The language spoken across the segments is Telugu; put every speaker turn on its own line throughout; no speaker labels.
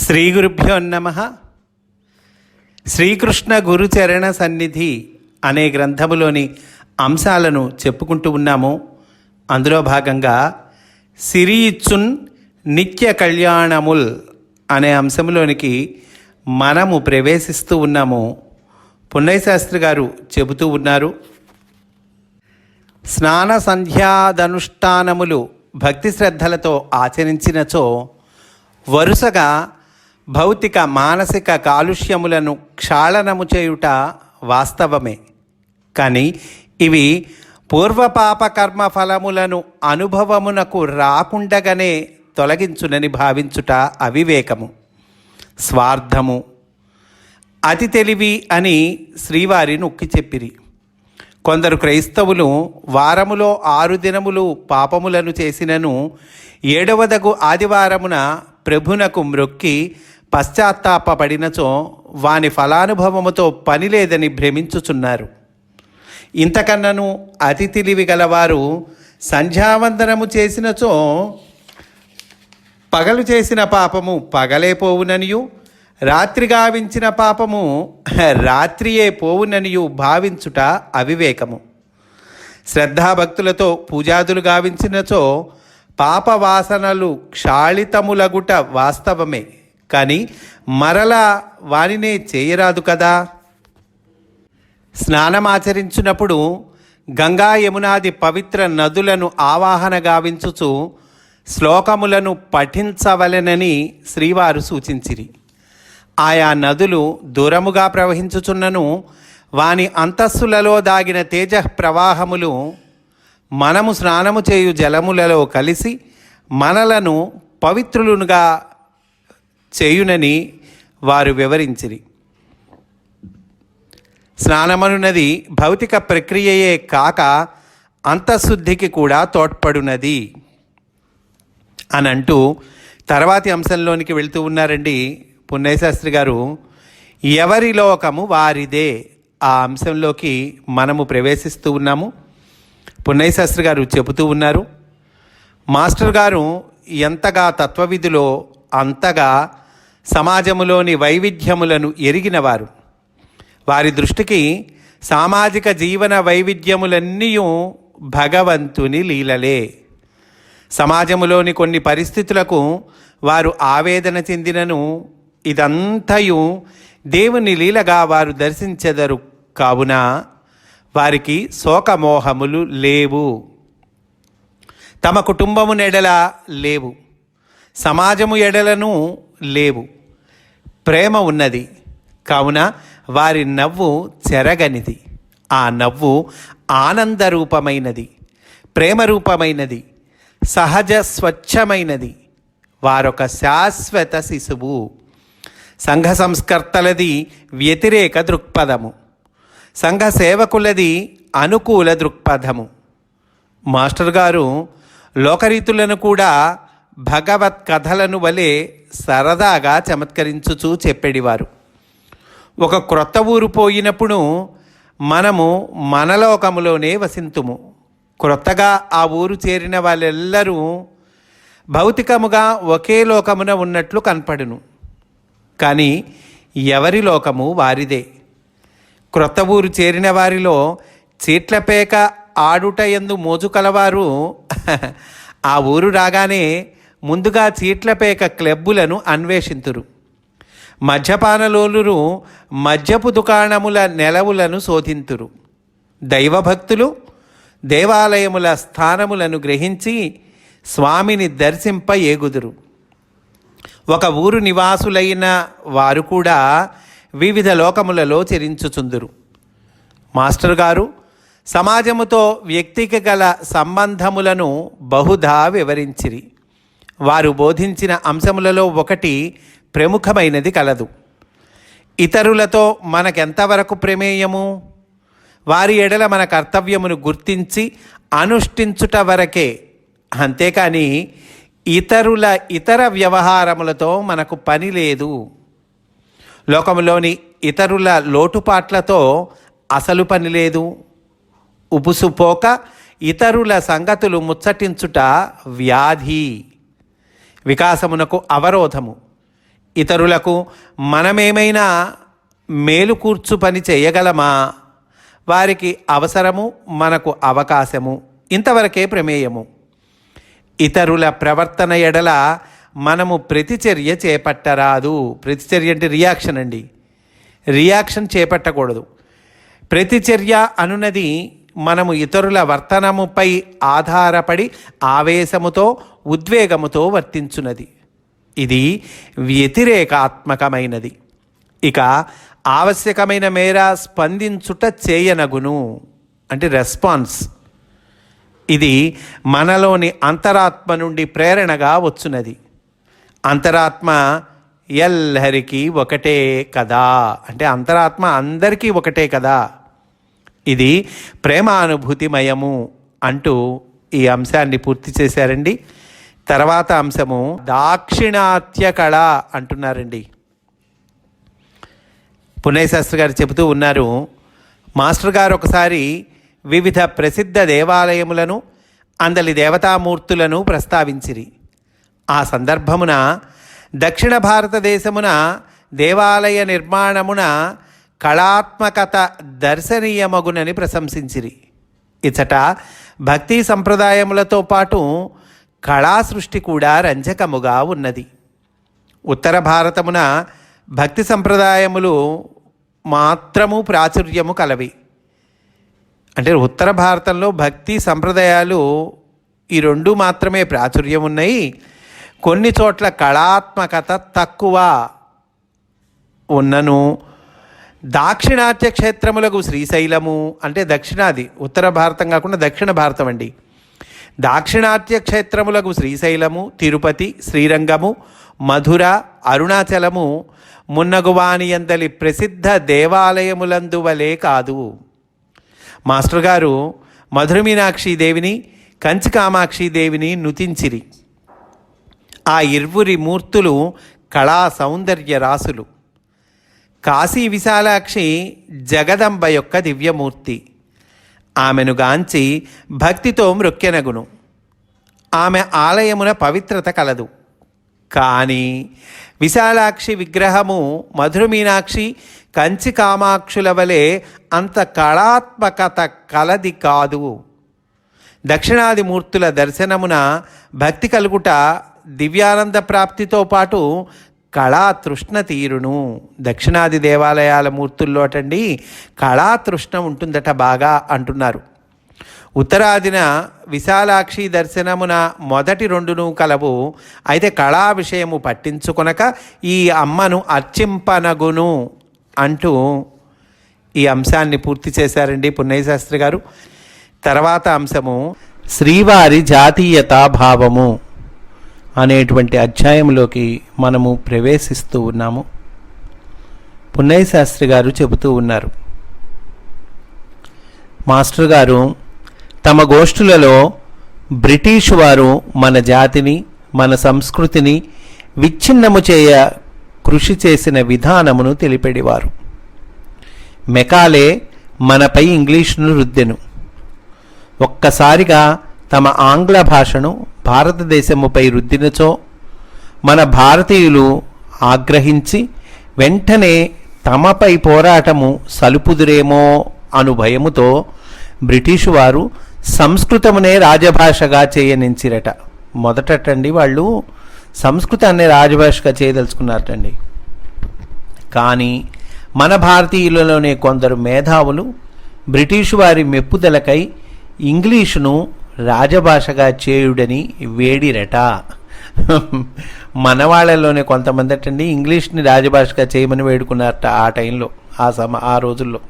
శ్రీ గురుభ్యో నమ. శ్రీకృష్ణ గురుచరణ సన్నిధి అనే గ్రంథములోని అంశాలను చెప్పుకుంటూ ఉన్నాము. అందులో భాగంగా సిరి ఇచ్చున్ నిత్య కళ్యాణముల్ అనే అంశంలోనికి మనము ప్రవేశిస్తూ ఉన్నాము. పున్నయ్య శాస్త్రి గారు చెబుతూ ఉన్నారు. స్నాన సంధ్యాదనుష్ఠానములు భక్తి శ్రద్ధలతో ఆచరించినచో వరుసగా భౌతిక మానసిక కాలుష్యములను క్షాళనము చేయుట వాస్తవమే. కానీ ఇవి పూర్వపాప కర్మ ఫలములను అనుభవమునకు రాకుండగానే తొలగించునని భావించుట అవివేకము. స్వార్థము అతి తెలివి అని శ్రీవారి నొక్కి చెప్పిరి. కొందరు క్రైస్తవులు వారములో ఆరు దినములు పాపములను చేసినను ఏడవదగు ఆదివారమున ప్రభునకు మ్రొక్కి పశ్చాత్తాపడినచో వాని ఫలానుభవముతో పని లేదని భ్రమించుచున్నారు. ఇంతకన్నను అతి తెలివి గలవారు సంధ్యావందనము చేసినచో పగలు చేసిన పాపము పగలే పోవుననియు రాత్రి గావించిన పాపము రాత్రియే పోవుననియు భావించుట అవివేకము. శ్రద్ధాభక్తులతో పూజాదులు గావించినచో పాపవాసనలు క్షాళితములగుట వాస్తవమే. కానీ మరలా వానినే చేయరాదు కదా. స్నానమాచరించినప్పుడు గంగా యమునాది పవిత్ర నదులను ఆవాహన గావించుచు శ్లోకములను పఠించవలెనని శ్రీవారు సూచించిరి. ఆయా నదులు దూరముగా ప్రవహించుచున్నను వాని అంతస్సులలో దాగిన తేజ ప్రవాహములు మనము స్నానము చేయు జలములలో కలిసి మనలను పవిత్రులుగా చేయునని వారు వివరించిరి. స్నానమనున్నది భౌతిక ప్రక్రియయే కాక అంతఃశుద్ధికి కూడా తోడ్పడునది. అని అంటూ తర్వాతి అంశంలోనికి వెళుతూ ఉన్నారండి పుణ్యశాస్త్రి గారు. ఎవరి లోకము వారిదే? ఆ అంశంలోకి మనము ప్రవేశిస్తూ ఉన్నాము. పుణ్యశాస్త్రి గారు చెబుతూ ఉన్నారు. మాస్టర్ గారు ఎంతగా తత్వవిధిలో అంతగా సమాజములోని వైవిధ్యములను ఎరిగినవారు. వారి దృష్టికి సామాజిక జీవన వైవిధ్యములన్నీ భగవంతుని లీలలే. సమాజములోని కొన్ని పరిస్థితులకు వారు ఆవేదన చెందినను ఇదంతయు దేవుని లీలగా వారు దర్శించెదరు కావున వారికి శోకమోహములు లేవు. తమ కుటుంబము నెడల లేవు. సమాజము ఎడలను లేవు. ప్రేమ ఉన్నది. కావున వారి నవ్వు చెరగనిది. ఆ నవ్వు ఆనందరూపమైనది. ప్రేమరూపమైనది. సహజ స్వచ్ఛమైనది. వారొక శాశ్వత శిశువు. సంఘ సంస్కర్తలది వ్యతిరేక దృక్పథము. సంఘ సేవకులది అనుకూల దృక్పథము. మాస్టర్ గారు లోకరీతులను కూడా భగవత్ కథలను వలె సరదాగా చమత్కరించుచూ చెప్పేడివారు. ఒక క్రొత్త ఊరు పోయినప్పుడు మనము మనలోకములోనే వసింతుము. క్రొత్తగా ఆ ఊరు చేరిన వాళ్ళెల్లరూ భౌతికముగా ఒకే లోకమున ఉన్నట్లు కనపడును. కానీ ఎవరి లోకము వారిదే. క్రొత్త ఊరు చేరిన వారిలో చీట్లపేక ఆడుట ఎందు మోజు కలవారు. ఆ ఊరు రాగానే ముందుగా చీట్లపేక క్లబ్బులను అన్వేషింతురు. మద్యపానలోలురు మద్యపు దుకాణముల నెలవులను శోధింతురు. దైవభక్తులు దేవాలయముల స్థానములను గ్రహించి స్వామిని దర్శింప ఏగుదురు. ఒక ఊరు నివాసులైన వారు కూడా వివిధ లోకములలో చెరించుచుందురు. మాస్టర్ గారు సమాజముతో వ్యక్తికి గల సంబంధములను బహుధా వివరించిరి. వారు బోధించిన అంశములలో ఒకటి ప్రముఖమైనది కలదు. ఇతరులతో మనకెంతవరకు ప్రమేయము? వారి ఎడల మన కర్తవ్యమును గుర్తించి అనుష్ఠించుట వరకే. అంతేకాని ఇతరుల ఇతర వ్యవహారములతో మనకు పని లేదు. లోకంలోని ఇతరుల లోటుపాట్లతో అసలు పని లేదు. ఉపుసుపోక ఇతరుల సంగతులు ముచ్చటించుట వ్యాధి. వికాసమునకు అవరోధము. ఇతరులకు మనమేమైనా మేలు కూర్చు పని చేయగలమా? వారికి అవసరము మనకు అవకాశము. ఇంతవరకే ప్రమేయము. ఇతరుల ప్రవర్తన ఎడల మనము ప్రతిచర్య చేపట్టరాదు. ప్రతిచర్య అంటే రియాక్షన్ అండి. రియాక్షన్ చేపట్టకూడదు. ప్రతిచర్య అనున్నది మనము ఇతరుల వర్తనముపై ఆధారపడి ఆవేశముతో ఉద్వేగముతో వర్తించున్నది ఇది వ్యతిరేకాత్మకమైనది. ఇక ఆవశ్యకమైన మేర స్పందించుట చేయనగును. అంటే రెస్పాన్స్. ఇది మనలోని అంతరాత్మ నుండి ప్రేరణగా వచ్చున్నది అంతరాత్మ ఎల్లరికీ ఒకటే కదా. అంటే అంతరాత్మ అందరికీ ఒకటే కదా. ఇది ప్రేమానుభూతిమయము అంటూ ఈ అంశాన్ని పూర్తి చేశారండి. తర్వాత అంశము దాక్షిణాత్య కళ అంటున్నారండి. శాస్త్రి గారు చెబుతూ ఉన్నారు మాస్టర్ గారు ఒకసారి వివిధ ప్రసిద్ధ దేవాలయములను అందలి దేవతామూర్తులను ప్రస్తావించిరి. ఆ సందర్భమున దక్షిణ భారతదేశమున దేవాలయ నిర్మాణమున కళాత్మకత దర్శనీయమగునని ప్రశంసించిరి. ఇచ్చట భక్తి సంప్రదాయములతో పాటు కళా సృష్టి కూడా రంజకముగా ఉన్నది. ఉత్తర భారతమున భక్తి సంప్రదాయములు మాత్రము ప్రాచుర్యము కలవి. అంటే ఉత్తర భారతంలో భక్తి సంప్రదాయాలు ఈ రెండు మాత్రమే ప్రాచుర్యం ఉన్నాయి కొన్ని చోట్ల కళాత్మకత తక్కువ ఉన్నను. దాక్షిణాత్య క్షేత్రములకు శ్రీశైలము అంటే దక్షిణాది ఉత్తర భారతం కాకుండా దక్షిణ భారతం అండి. దాక్షిణాత్య క్షేత్రములకు శ్రీశైలము తిరుపతి శ్రీరంగము మధుర అరుణాచలము మున్నగువానియందలి ప్రసిద్ధ దేవాలయములందువలే కాదు. మాస్టర్ గారు మధుర మీనాక్షి దేవిని కంచి కామాక్షి దేవిని నుతించిరి. ఆ ఇరువురి మూర్తులు కళా సౌందర్య రాసులు. కాశీ విశాలాక్షి జగదంబ యొక్క దివ్యమూర్తి. ఆమెను గాంచి భక్తితో మృక్కెనగును. ఆమె ఆలయమున పవిత్రత కలదు. కానీ విశాలాక్షి విగ్రహము మధుర మీనాక్షి కంచి కామాక్షుల వలె అంత కళాత్మకత కలది కాదు. దక్షిణాది మూర్తుల దర్శనమున భక్తి కలుగుట దివ్యానంద ప్రాప్తితో పాటు కళా తృష్ణ తీరును దక్షిణాది దేవాలయాల మూర్తుల్లో అటండి కళా తృష్ణ ఉంటుందట బాగా అంటున్నారు. ఉత్తరాదిన విశాలాక్షి దర్శనమున మొదటి రెండును కలవు. అయితే కళా విషయము పట్టించుకొనక ఈ అమ్మను అర్చింపనగును అంటూ ఈ అంశాన్ని పూర్తి చేశారండి పున్నయ్యశాస్త్రి గారు. తర్వాత అంశము శ్రీవారి జాతీయతా భావము అనేటువంటి అధ్యాయంలోకి మనము ప్రవేశిస్తూ ఉన్నాము. పున్నయ్య శాస్త్రి గారు చెబుతూ ఉన్నారు. మాస్టర్ గారు తమ గోష్ఠులలో బ్రిటిష్ వారు మన జాతిని మన సంస్కృతిని విచ్ఛిన్నము చేయ కృషి చేసిన విధానమును తెలిపెడివారు. మెకాలే మనపై ఇంగ్లీషును రుద్దెను. ఒక్కసారిగా తమ ఆంగ్ల భాషను భారతదేశముపై రుద్దినచో మన భారతీయులు ఆగ్రహించి వెంటనే తమపై పోరాటము సలుపుదురేమో అను భయముతో బ్రిటిషు వారు సంస్కృతమునే రాజభాషగా చేయనించిరట. మొదటటండి వాళ్ళు సంస్కృతాన్ని రాజభాషగా చేయదలుచుకున్నారటండి. కానీ మన భారతీయులలోనే కొందరు మేధావులు బ్రిటిషు వారి మెప్పుదలకై ఇంగ్లీషును రాజభాషగా చేయుడని వేడిరట. మన వాళ్ళలోనే కొంతమంది అటండి ఇంగ్లీష్ని రాజభాషగా చేయమని వేడుకున్నారట ఆ టైంలో ఆ సమ ఆ రోజుల్లో.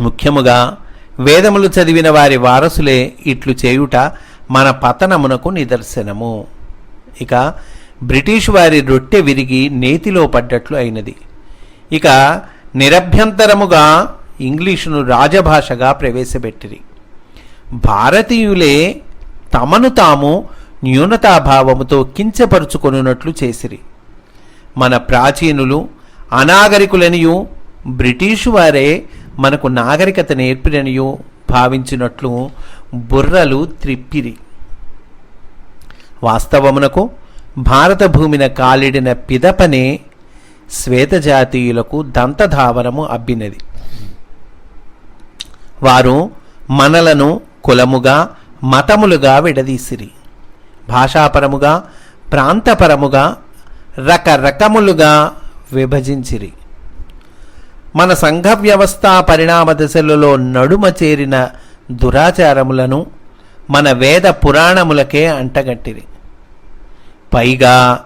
ముఖ్యముగా వేదములు చదివిన వారి వారసులే ఇట్లు చేయుట మన పతనమునకు నిదర్శనము. ఇక బ్రిటిష్ వారి రొట్టె విరిగి నేతిలో పడ్డట్లు అయినది. ఇక నిరభ్యంతరముగా ఇంగ్లీషును రాజభాషగా ప్రవేశపెట్టిరి. భారతీయులే తమను తాము న్యూనతాభావముతో కించపరుచుకొనున్నట్లు చేసిరి. మన ప్రాచీనులు అనాగరికులనియు బ్రిటిషు వారే మనకు నాగరికత నేర్పిరనియు భావించినట్లు బుర్రలు త్రిప్పిరి. వాస్తవమునకు భారత భూమిన కాలిడిన పిదపనే శ్వేతజాతీయులకు దంతధావనము అబ్బినది. వారు మనలను కులముగా మతములుగా విడదీసిరి. భాషాపరముగా ప్రాంతపరముగా రకరకములుగా విభజించిరి. మన సంఘ వ్యవస్థ పరిణామ దశలలో నడుమ చేరిన దురాచారములను మన వేద పురాణములకే అంటగట్టిరి. పైగా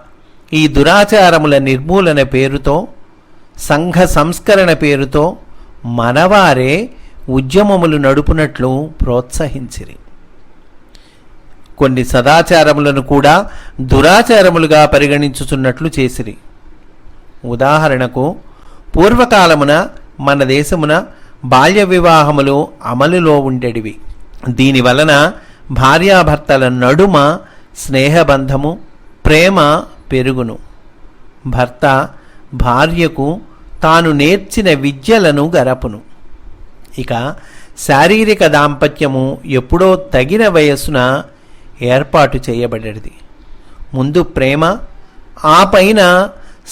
ఈ దురాచారముల నిర్మూలన పేరుతో సంఘ సంస్కరణ పేరుతో మనవారే ఉద్యమములు నడుపునట్లు ప్రోత్సహించిరి. కొన్ని సదాచారములను కూడా దురాచారములుగా పరిగణించుచున్నట్లు చేసిరి. ఉదాహరణకు పూర్వకాలమున మన దేశమున బాల్య వివాహములు అమలులో ఉండేటివి దీని వలన భార్యాభర్తల నడుమ స్నేహబంధము ప్రేమ పెరుగును. భర్త భార్యకు తాను నేర్చిన విద్యలను గరపును. ఇక శారీరక దాంపత్యము ఎప్పుడో తగిన వయస్సున ఏర్పాటు చేయబడేది ముందు ప్రేమ ఆ పైన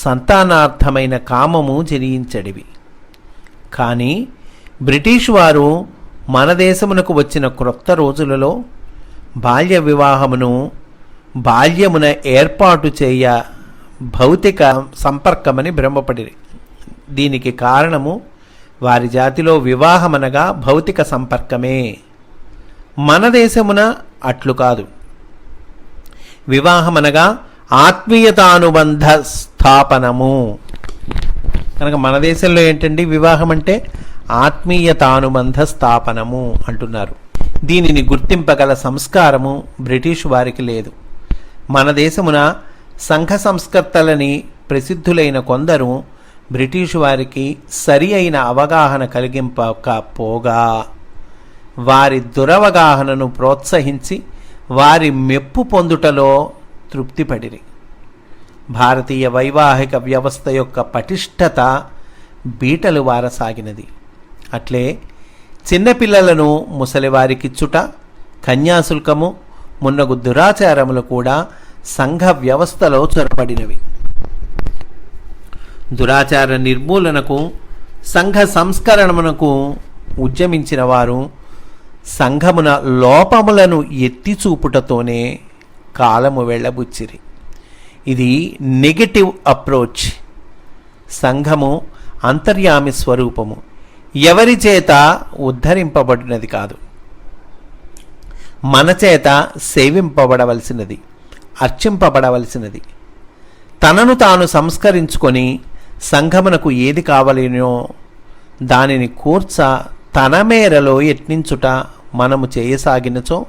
సంతానార్థమైన కామము జనించడివి కానీ బ్రిటిష్ వారు మన దేశమునకు వచ్చిన క్రొత్త రోజులలో బాల్య వివాహమును బాల్యమున ఏర్పాటు చేయ భౌతిక సంపర్కమని భ్రమపడి దీనికి కారణము వారి జాతిలో వివాహమనగా భౌతిక సంపర్కమే. మన దేశమున అట్లు కాదు. వివాహమనగా ఆత్మీయతానుబంధ స్థాపనము. కనుక మన దేశంలో ఏంటండి వివాహం అంటే ఆత్మీయతానుబంధ స్థాపనము అంటున్నారు. దీనిని గుర్తింపగల సంస్కారము బ్రిటిష్ వారికి లేదు. మన దేశమున సంఘ సంస్కర్తలని ప్రసిద్ధులైన కొందరు బ్రిటిష్ వారికి సరి అయిన అవగాహన కలిగింపకపోగా వారి దురవగాహనను ప్రోత్సహించి వారి మెప్పు పొందుటలో తృప్తిపడిరి భారతీయ వైవాహిక వ్యవస్థ యొక్క పటిష్టత బీటలు వారసాగినది. అట్లే చిన్నపిల్లలను ముసలివారికిచ్చుట కన్యాశుల్కము మున్నగు దురాచారములు కూడా సంఘ వ్యవస్థలో చొరబడినవి. దురాచార నిర్మూలనకు సంఘ సంస్కరణమునకు ఉద్యమించిన వారు సంఘమున లోపములను ఎత్తి చూపుటతోనే కాలము వెళ్ళబుచ్చిరి. ఇది నెగటివ్ అప్రోచ్ సంఘము అంతర్యామి స్వరూపము. ఎవరి చేత ఉద్ధరింపబడినది కాదు. మన చేత సేవింపబడవలసినది అర్చింపబడవలసినది. తనను తాను సంస్కరించుకొని సంఘమునకు ఏది కావలేనో దానిని కూర్చ తన మేరలో యత్నించుట మనము చేయసాగినచో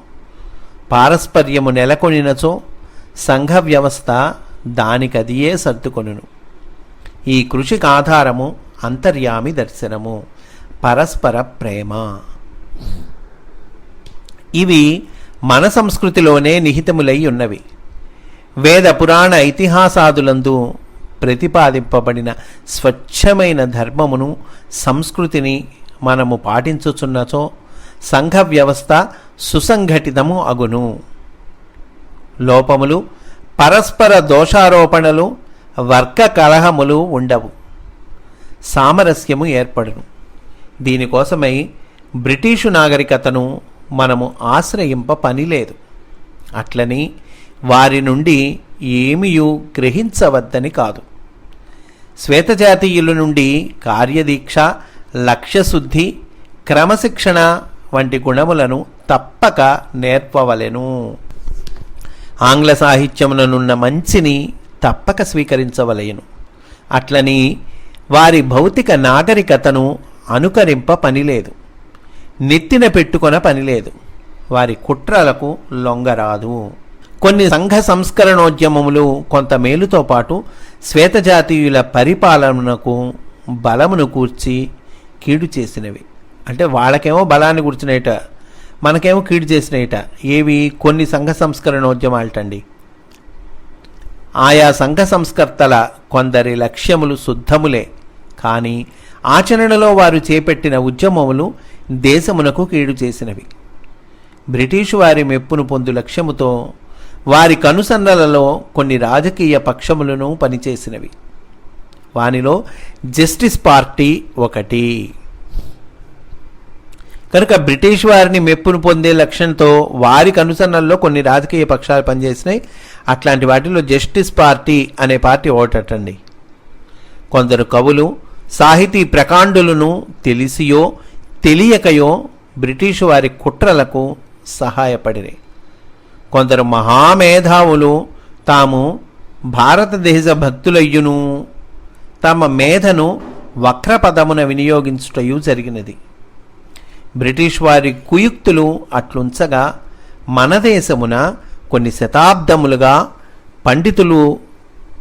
పారస్పర్యము నెలకొనినచో సంఘ వ్యవస్థ దానికదియే సర్దుకొనును. ఈ కృషికి ఆధారము అంతర్యామి దర్శనము పరస్పర ప్రేమ. ఇవి మన సంస్కృతిలోనే నిహితములై ఉన్నవి. వేద పురాణ ఇతిహాసాదులందు ప్రతిపాదింపబడిన స్వచ్ఛమైన ధర్మమును సంస్కృతిని మనము పాటించుచున్నచో సంఘ వ్యవస్థ సుసంఘటితము అగును. లోపములు పరస్పర దోషారోపణలు వర్గ కలహములు ఉండవు. సామరస్యము ఏర్పడును. దీనికోసమై బ్రిటీషు నాగరికతను మనము ఆశ్రయింప పని లేదు అట్లని వారి నుండి ఏమియూ గ్రహించవద్దని కాదు. శ్వేతజాతీయుల నుండి కార్యదీక్ష లక్ష్యశుద్ధి క్రమశిక్షణ వంటి గుణములను తప్పక నేర్పవలెను. ఆంగ్ల సాహిత్యముననున్న మంచిని తప్పక స్వీకరించవలయను అట్లని వారి భౌతిక నాగరికతను అనుకరింప పనిలేదు. నెత్తిన పెట్టుకొన పనిలేదు. వారి కుట్రలకు లొంగరాదు. కొన్ని సంఘ సంస్కరణోద్యమములు కొంత మేలుతో పాటు శ్వేతజాతీయుల పరిపాలనకు బలమును కూర్చి కీడు చేసినవి. అంటే వాళ్ళకేమో బలాన్ని కూర్చునేట మనకేమో కీడు చేసినట ఏవి? కొన్ని సంఘ సంస్కరణోద్యమాలటండి. ఆయా సంఘ సంస్కర్తల కొందరి లక్ష్యములు శుద్ధములే. కానీ ఆచరణలో వారు చేపట్టిన ఉద్యమములు దేశమునకు కీడు చేసినవి. బ్రిటిషు వారి మెప్పును పొందు లక్ష్యముతో వారి కనుసన్నలలో కొన్ని రాజకీయ పక్షములను పనిచేసినవి. వానిలో జస్టిస్ పార్టీ ఒకటి. కనుక బ్రిటిష్ వారిని మెప్పును పొందే లక్ష్యంతో వారి కనుసన్నల్లో కొన్ని రాజకీయ పక్షాలు పనిచేసినాయి. అట్లాంటి వాటిలో జస్టిస్ పార్టీ అనే పార్టీ ఒకటండి కొందరు కవులు సాహితీ ప్రకాండులను తెలిసియో తెలియకయో బ్రిటిష్ వారి కుట్రలకు సహాయపడినాయి. కొందరు మహామేధావులు తాము భారతదేశ భక్తులయ్యును. తమ మేధను వక్రపదమున వినియోగించుటయు జరిగినది. బ్రిటిష్ వారి కుయుక్తులు అట్లుంచగా మన దేశమున కొన్ని శతాబ్దములుగా పండితులు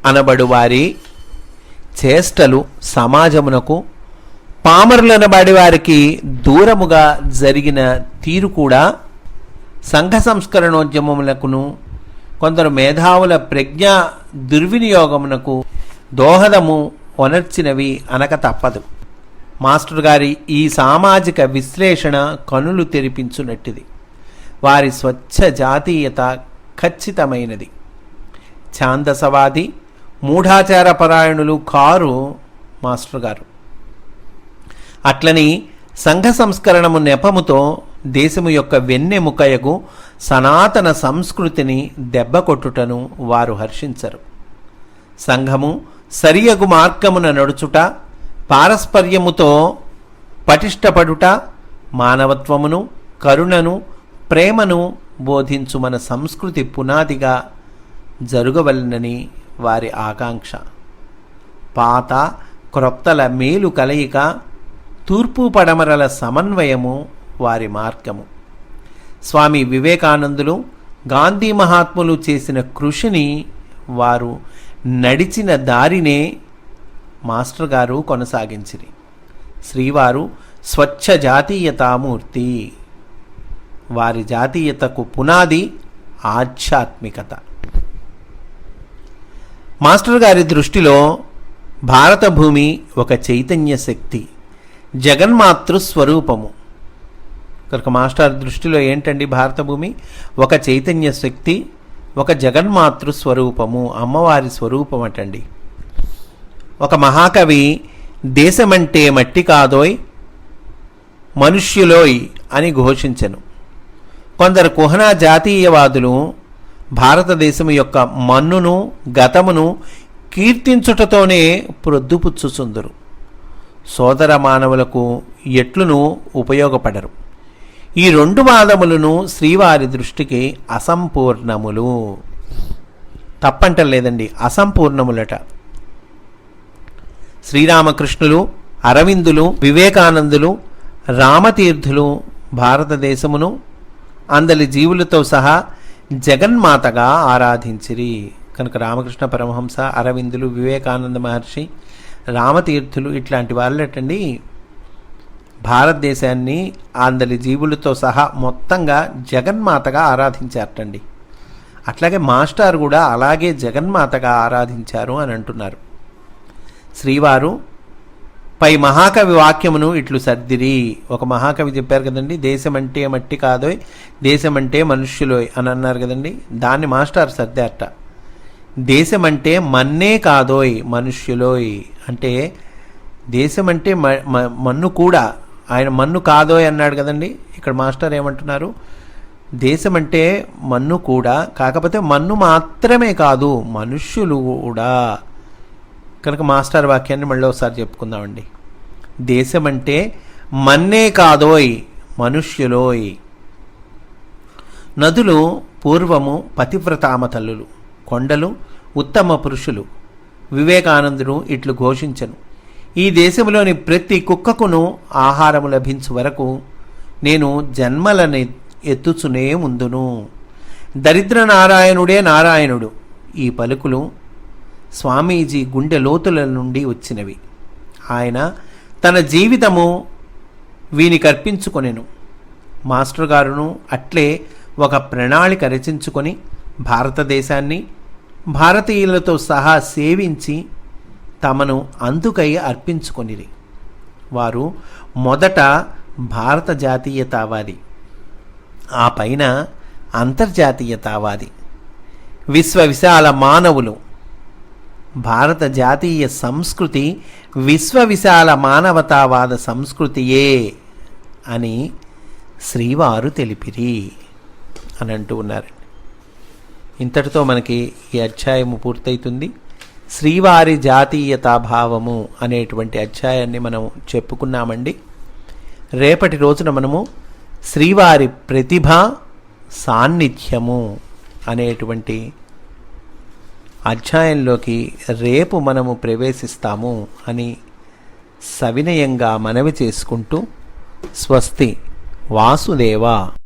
అనబడు వారి చేష్టలు సమాజమునకు పామరులనబడి వారికి దూరముగా జరిగిన తీరు కూడా సంఘ సంస్కరణోద్యమములకును కొందరు మేధావుల ప్రజ్ఞ దుర్వినియోగమునకు దోహదము ఒనర్చినవి అనక తప్పదు. మాస్టర్ గారి ఈ సామాజిక విశ్లేషణ కనులు తెరిపించునట్టిది. వారి స్వచ్ఛ జాతీయత ఖచ్చితమైనది. ఛాందసవాది మూఢాచార పరాయణులు కారు మాస్టర్ గారు. అట్లని సంఘ సంస్కరణము నెపముతో దేశము యొక్క వెన్నెముకయగు సనాతన సంస్కృతిని దెబ్బకొట్టుటను వారు హర్షించరు. సంఘము సరియగు మార్గమున నడుచుట పారస్పర్యముతో పటిష్టపడుట మానవత్వమును కరుణను ప్రేమను బోధించు మన సంస్కృతి పునాదిగా జరుగవలనని వారి ఆకాంక్ష. పాత క్రొత్తల మేలు కలయిక తూర్పు పడమరల సమన్వయము వారి మార్గము. స్వామి వివేకానందులు గాంధీ మహాత్ములు చేసిన కృషిని వారు నడిచిన దారినే మాస్టర్ గారు కొనసాగించిరి. శ్రీవారు స్వచ్ఛ జాతీయతామూర్తి. వారి జాతీయతకు పునాది ఆధ్యాత్మికత. మాస్టర్ గారి దృష్టిలో భారత భూమి ఒక చైతన్య శక్తి జగన్మాతృ స్వరూపము. కనుక మాస్టర్ దృష్టిలో ఏంటండి భారత భూమి? ఒక చైతన్య శక్తి ఒక జగన్మాతృ స్వరూపము అమ్మవారి స్వరూపం అటండి ఒక మహాకవి దేశమంటే మట్టి కాదోయ్ మనుష్యులోయ్ అని ఘోషించెను. కొందరు కుహనా జాతీయవాదులు భారతదేశం యొక్క మన్నును గతమును కీర్తించుటతోనే ప్రొద్దుపుచ్చుచుందురు. సోదర మానవులకు ఎట్లును ఉపయోగపడరు. ఈ రెండు వాదములను శ్రీవారి దృష్టికి అసంపూర్ణములు. తప్పంటలేదండి అసంపూర్ణములట. శ్రీరామకృష్ణులు అరవిందులు వివేకానందులు రామతీర్థులు భారతదేశమును అందలి జీవులతో సహా జగన్మాతగా ఆరాధించిరి. కనుక రామకృష్ణ పరమహంస అరవిందులు వివేకానంద మహర్షి రామతీర్థులు ఇట్లాంటి వాళ్ళటండి. భారతదేశాన్ని అందరి జీవులతో సహా మొత్తంగా జగన్మాతగా ఆరాధించారటండి. అట్లాగే మాస్టర్ కూడా అలాగే జగన్మాతగా ఆరాధించారు అని అంటున్నారు. శ్రీవారు పై మహాకవి వాక్యమును ఇట్లు సర్దిరి. ఒక మహాకవి చెప్పారు కదండి దేశమంటే మట్టి కాదోయ్ దేశమంటే మనుష్యులోయ్ అని అన్నారు కదండి దాన్ని మాస్టర్ సర్దారట. దేశమంటే మన్నే కాదోయ్ మనుష్యులోయ్ అంటే దేశమంటే మ- మ- మన్ను కూడా ఆయన మన్ను కాదోయ్ అన్నాడు కదండి. ఇక్కడ మాస్టర్ ఏమంటున్నారు? దేశం అంటే మన్ను కూడా కాకపోతే మన్ను మాత్రమే కాదు మనుష్యులు కూడా. కనుక మాస్టర్ వాక్యాన్ని మళ్ళీ ఒకసారి చెప్పుకుందామండి. దేశం అంటే మన్నే కాదోయ్ మనుష్యులోయ్. నదులు పూర్వము పతివ్రతామ తల్లులు కొండలు ఉత్తమ పురుషులు. వివేకానందుడు ఇట్లు ఘోషించను. ఈ దేశంలోని ప్రతి కుక్కకును ఆహారము లభించు వరకు నేను జన్మలని ఎత్తుచునే ముందును దరిద్ర నారాయణుడే నారాయణుడు. ఈ పలుకులు స్వామీజీ గుండె లోతుల నుండి వచ్చినవి. ఆయన తన జీవితము వీనికర్పించుకొనెను మాస్టర్ గారును అట్లే ఒక ప్రణాళిక రచించుకొని భారతదేశాన్ని భారతీయులతో సహా సేవించి తమను అందుకై అర్పించుకొనిరి. వారు మొదట భారత జాతీయతావాది ఆ పైన అంతర్జాతీయతావాది విశ్వ విశాల మానవులు. భారత జాతీయ సంస్కృతి విశ్వ విశాల మానవతావాద సంస్కృతియే అని శ్రీవారు తెలిపిరి అని అంటూ ఉన్నారు ఇంతటితో మనకి ఈ అధ్యాయము పూర్తయితుంది. శ్రీవారి జాతీయతాభావము అనేటువంటి అధ్యాయాన్ని మనం చెప్పుకున్నామండి. రేపటి రోజున మనము శ్రీవారి ప్రతిభ సాన్నిధ్యము అనేటువంటి అధ్యాయంలోకి రేపు మనము ప్రవేశిస్తాము అని సవినయంగా మనవి చేసుకుంటూ స్వస్తి వాసుదేవ.